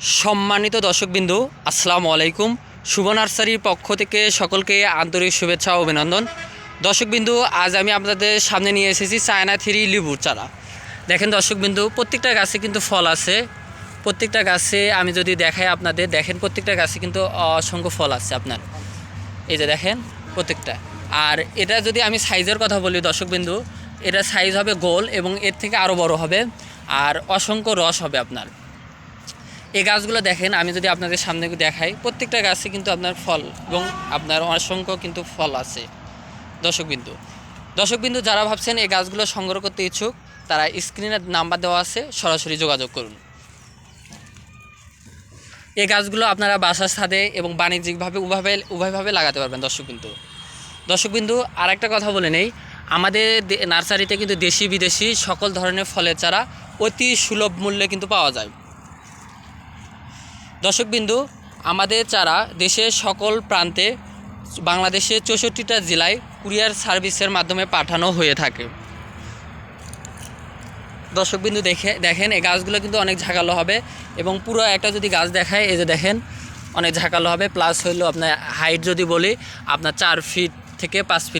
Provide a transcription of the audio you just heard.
সম্মানিত দর্শকবিন্দু, আসসালামু আলাইকুম। শুভ নার্সারির পক্ষ থেকে সকলকে আন্তরিক শুভেচ্ছা ও অভিনন্দন। দর্শকবিন্দু, আজ আমি আপনাদের সামনে নিয়ে এসেছি চায়না থ্রি লিবুর চারা। দেখেন দর্শকবিন্দু, প্রত্যেকটা গাছে কিন্তু ফল আছে। প্রত্যেকটা গাছে আমি যদি দেখাই আপনাদের, দেখেন প্রত্যেকটা গাছে কিন্তু অসংখ্য ফল আছে আপনার। এই যে দেখেন প্রত্যেকটা। আর এটা যদি আমি সাইজের কথা বলি দর্শকবিন্দু, এটা সাইজ হবে গোল এবং এর থেকে আরও বড় হবে। আর অসংখ্য রস হবে আপনার। এই গাছগুলো দেখেন, আমি যদি আপনাদের সামনে দেখাই, প্রত্যেকটা গাছে কিন্তু আপনার ফল এবং আপনার অসংখ্য কিন্তু ফল আছে। দর্শকবিন্দু দর্শকবিন্দু যারা ভাবছেন এই গাছগুলো সংগ্রহ করতে ইচ্ছুক, তারা স্ক্রিনের নাম্বার দেওয়া আছে, সরাসরি যোগাযোগ করুন। এই গাছগুলো আপনারা বাসার ছাদে এবং বাণিজ্যিকভাবে উভয়ভাবে উভয়ভাবে লাগাতে পারবেন, দর্শকবিন্দু। দর্শকবিন্দু আর একটা কথা বলে নেই, আমাদের নার্সারিতে কিন্তু দেশি বিদেশি সকল ধরনের ফলের চারা অতি সুলভ মূল্যে কিন্তু পাওয়া যায়। দর্শকবিন্দু, আমাদের চারা দেশের সকল প্রান্তে বাংলাদেশের চৌষট্টিটা জেলায় কুরিয়ার সার্ভিসের মাধ্যমে পাঠানো হয়ে থাকে। দর্শকবিন্দু দেখে, দেখেন, এই গাছগুলো কিন্তু অনেক ঝাঁকালো হবে এবং পুরো একটা যদি গাছ দেখায়, এই যে দেখেন, অনেক ঝাঁকালো হবে। প্লাস হইল আপনার হাইট যদি বলি, আপনার চার ফিট থেকে পাঁচ ফিট